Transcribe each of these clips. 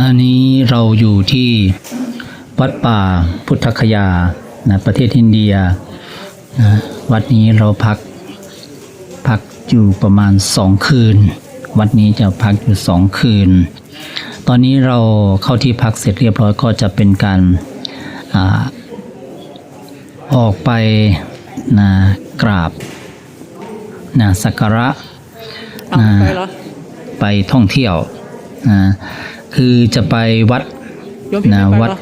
อันนี้เราอยู่ที่วัดป่าพุทธคยานะประเทศอินเดียนะวัดนี้เราพักพักอยู่ประมาณสองคืน วัดนี้จะพักอยู่สองคืน ตอนนี้เราเข้าที่พักเสร็จเรียบร้อยก็จะเป็นการอาออกไปนะกราบนะสักการะเอาไปเหรอไปท่องเที่ยวนะ คือจะไปวัดโยมพี่นะไม่ไปวัดเหรอ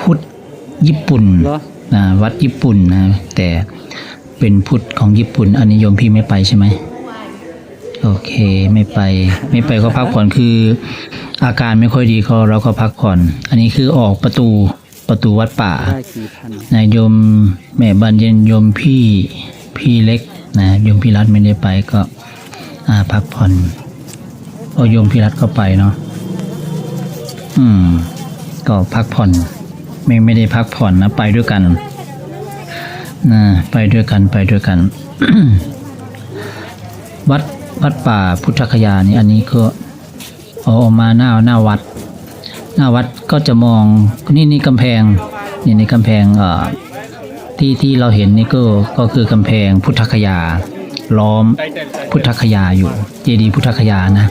พุทธญี่ปุ่นเหรอนะวัดญี่ปุ่นนะแต่เป็นพุทธของญี่ปุ่นอันนี้โยมพี่ไม่ไปใช่ไหมโอเคไม่ไปไม่ไปก็พักผ่อนคือ อาการไม่ค่อยดีก็เราก็พักผ่อน อันนี้คือออกประตูประตูวัดป่าได้กี่พันนายโยมแม่บันเย็นโยมพี่พี่เล็กนะโยมพี่รัตไม่ได้ไปก็อ่าพักผ่อนพอโยมพี่รัตก็ไปเนาะ อืม ก็พักผ่อน ไม่ไม่ได้พักผ่อนนะ ไปด้วยกันนะไปด้วยกันไปด้วยกัน วัดวัดป่าพุทธคยานี่อันนี้ก็ออกมาหน้าหน้าวัด หน้าวัดก็จะมองนี่นี่กำแพงนี่ในกำแพงเอ่อที่ที่เราเห็นนี่ก็ก็คือกำแพงพุทธคยา ล้อมพุทธคยาอยู่ เจดีย์พุทธคยานะ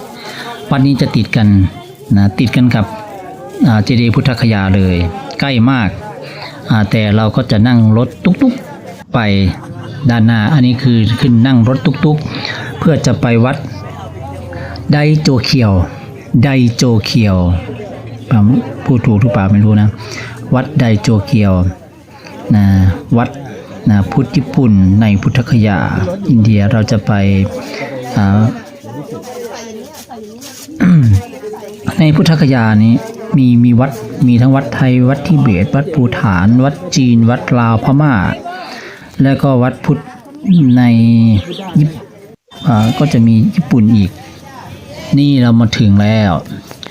วัดนี้จะติดกันนะติดกันกับ เจดีย์พุทธคยาเลย ใกล้มาก แต่เราก็จะนั่งรถตุ๊กๆไปด้านหน้า อันนี้คือขึ้นนั่งรถตุ๊กๆ เพื่อจะไปวัดไดโจเคียวไดโจเคียวผมพูดถูกหรือเปล่าไม่รู้นะ วัดไดโจเคียวนะวัดนะพุทธญี่ปุ่นในพุทธคยา อินเดียเราจะไปในพุทธคยานี้ มีมีวัดมีทั้งวัดไทย วัดทิเบต วัดภูฐาน วัดจีน วัดลาวพม่า แล้วก็วัดพุทธในญี่ปุ่นอ่าก็จะมีญี่ปุ่นอีก นี่เรามาถึงแล้ว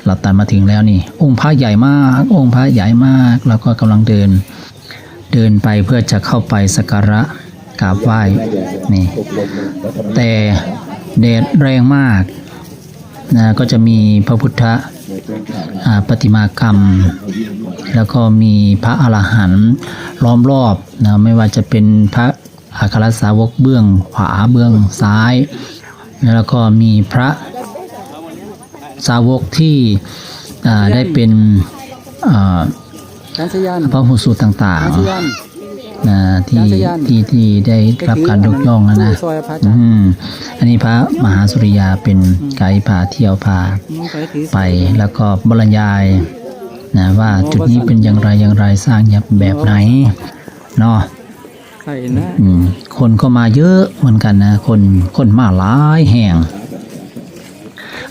เราตัดมาถึงแล้วนี่ องค์พระใหญ่มาก องค์พระใหญ่มากเราก็กำลังเดิน เดินไปเพื่อจะเข้าไปสักการะกราบไหว้นี่ แต่แดดแรงมากนะก็จะมีพระพุทธ อ่าปฏิมากรรม แล้วก็มีพระอรหันต์ล้อมรอบนะไม่ว่าจะเป็นพระอัครสาวกเบื้องขวาเบื้องซ้าย แล้วก็มีพระสาวกที่อ่าได้เป็นอ่าการชยานพระหูสูตรต่างการชยานๆ นะที่ยันทยานที่ที่ได้รับการยกย่องแล้วนะซอยพระอาจารย์อืมอันนี้พระมหาสุริยาเป็นไกด์พาเที่ยวพาอืมไปถือไปแล้วก็บรรยายนะว่าจุดนี้เป็นอย่างไรอย่างไรสร้างแบบไหนเนาะใส่นะอืมคนก็มาเยอะเหมือนกันนะคนคนมาหลายแห่ง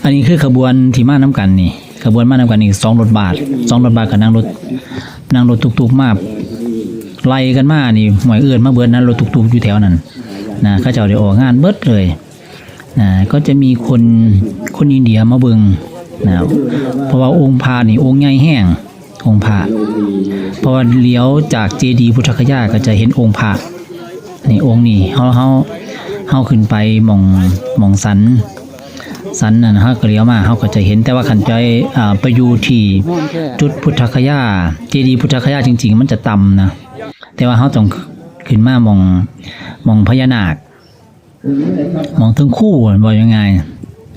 อันนี้คือขบวนที่มาน้ำกันนี่ขบวนมาน้ำกันนี่สองรถบาทสองรถบาทกับนั่งรถนั่งรถตุกๆมา ไล่กันมานี่หมวยเอื่นมาเบิดนั้นรถตุกๆอยู่แถวนั้นนะข้าเจ้าได้ออกงานเบิดเลยนะก็จะมีคนคนอินเดียมาเบิงนะเพราะว่าองค์พระนี่องค์ใหญ่แห้งองค์พระเพราะว่าเลี้ยวจากเจดีย์พุทธคยาก็จะเห็นองค์พระนี่องค์นี่เฮาเฮาเฮาขึ้นไปมองมองสันสันนั่นฮะก็เลี้ยวมาเขาก็จะเห็นแต่ว่าขันใจอ่าไปอยู่ที่จุดพุทธคยาเจดีย์พุทธคยาจริง ๆ มันจะต่ำนะ แต่ว่าเขาต้องขึ้นมามองมองพญานาค มองถึงคู่บอกยังไง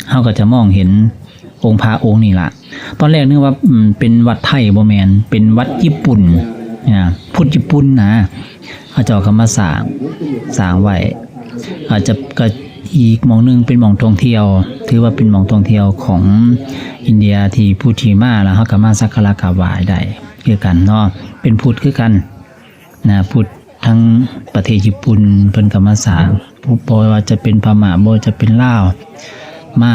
เขาก็จะมองเห็นองค์พระองค์นี่ละตอนแรกนึกว่าเป็นวัดไทยโบแมนเป็นวัดญี่ปุ่นนะพุทธญี่ปุ่นนะเขาเจ้าก็มาสางสางไว้อาจจะก็อีกมองหนึงเป็นมองท่องเที่ยว ถือว่าเป็นมองท่องเที่ยวของอินเดียที่ผู้ที่มาแล้วเขาก็มาสักการะกราบไหว้ได้คือกันเนาะเป็นพุทธคือกัน นะพุทธทั้งประเทศญี่ปุ่นเพิ่นก็มาสร้างผู้บ่ว่าจะเป็นพม่าบ่จะเป็นลาวมา